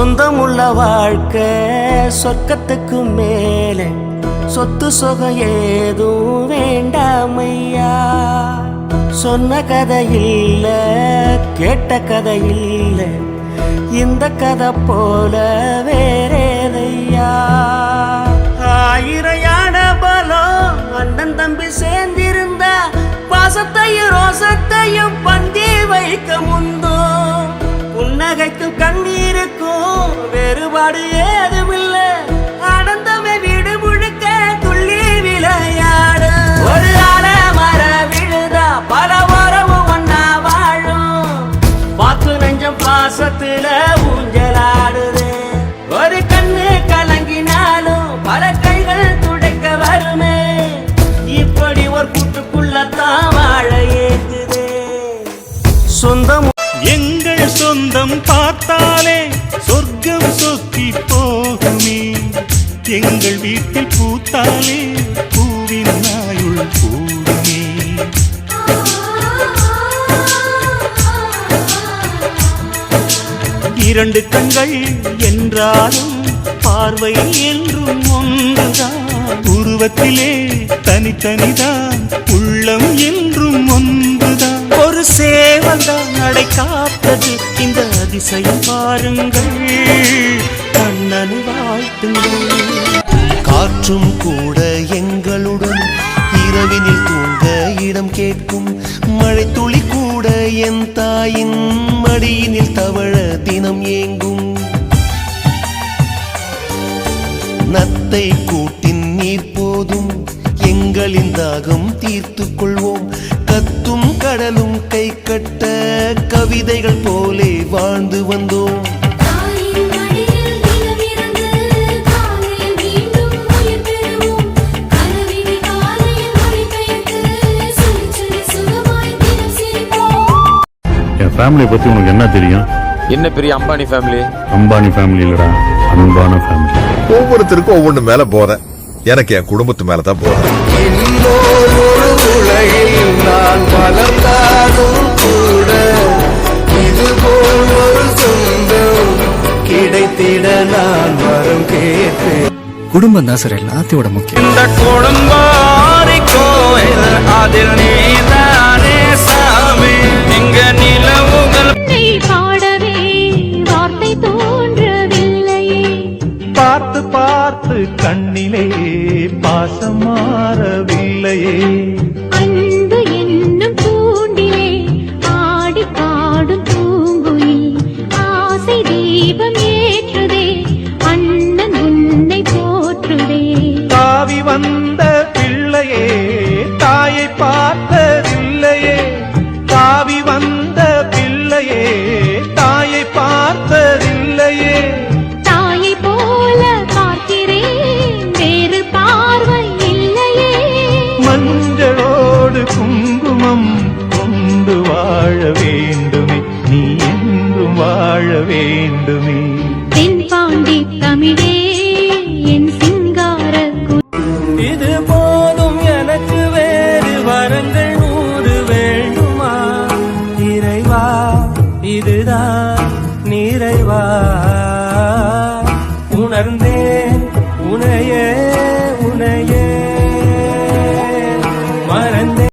சொந்தமுள்ள வாழ்க்கை சொர்க்கத்துக்கு மேலே. சொத்து சொகம் ஏதும் வேண்டாமையா? சொன்ன கதை இல்ல கேட்ட கதை இல்ல. இந்த கதை போல வேறேதையா? ஆயிரையான பலம் அண்ணன் தம்பி சேர்ந்திருந்தா பாசத்தையும் ரோசத்தையும் பந்தி வைக்க முந்தோ. புன்னகைக்கும் கண்ணீருக்கும் வேறுபாடு ஏதுமில்லை. ஆனந்தமே வீடு முழுக்க துள்ளி விளையாடு. ஒரு அல மர விழுதா பல உறவும் ஒன்னா வாழும். வாக்கு நெஞ்சம் பாசத்துல ஊஞ்சலாடுது. ஒரு கண்ணு கலங்கினாலும் பல கைகள் துடைக்க வருமே. இப்படி ஒரு கூட்டுக்குள்ளத்தான் வாழ ஏங்குதே. சொந்தம் எங்கள் சொந்தம் பார்த்தாலே சொர்க்கம் சொத்தி போகுமே. எங்கள் வீட்டில் பூத்தாலே பூவின் நாயுள் கூடுமே இரண்டு கண்கள் என்றாலும் பார்வை என்றும் ஒன்றுதான். உருவத்திலே தனித்தனிதான் உள்ளம் என்றும் ஒன்றுதான். ஒரு சேவல்தான் நடை காத்தது இந்த அதிசயம் பாருங்கள். கண்ணனை வாழ்த்துங்கள். காற்றும் கூட எங்களுடன் இரவினில் தூங்க இடம் கேட்கும். மழை துளி கூட என் தாயின் மடியினில் தவழ தினம் ஏங்கும். நத்தை கூட்டின் நீர் போதும். எங்களின் தாகம் தீர்த்து கொள்வோம். கத்தும் கடலும் கை கட்ட கவிதைகள் போலே வாழ்ந்து வந்தோம். என் ஃபேமிலியை பத்தி உனக்கு என்ன தெரியும்? என்ன பெரிய அம்பானி ஃபேமிலி அம்பானி ஃபேமிலி இல்லடா அன்பான ஃபேமிலி ஒவ்வொருத்தருக்கும் ஒவ்வொன்று மேல போறேன் எனக்கு என் குடும்பத்து மேல தான் போறேன் நான் வளர்ந்தாலும் கிடைத்திட நான் வரம் கேட்டேன் குடும்பம் தான் சார் எல்லாத்தையோட முக்கியம். இந்த கொடும்பாரி கோயில் அதில் நீதானே சாமி. இங்க நிலவுகள் பாடவே வார்த்தை தோன்றவில்லையே. பார்த்து பார்த்து கண்ணிலே பாசம் மாறவில்லையே. வந்த பிள்ளையே தாயை பார்த்ததில்லையே. தாயை போல பார்க்கிறேன் வேறு பார்வை இல்லையே. மஞ்சளோடு குங்குமம் கொண்டு வாழ வேண்டுமே நீ என்றும் வாழ வேண்டுமே.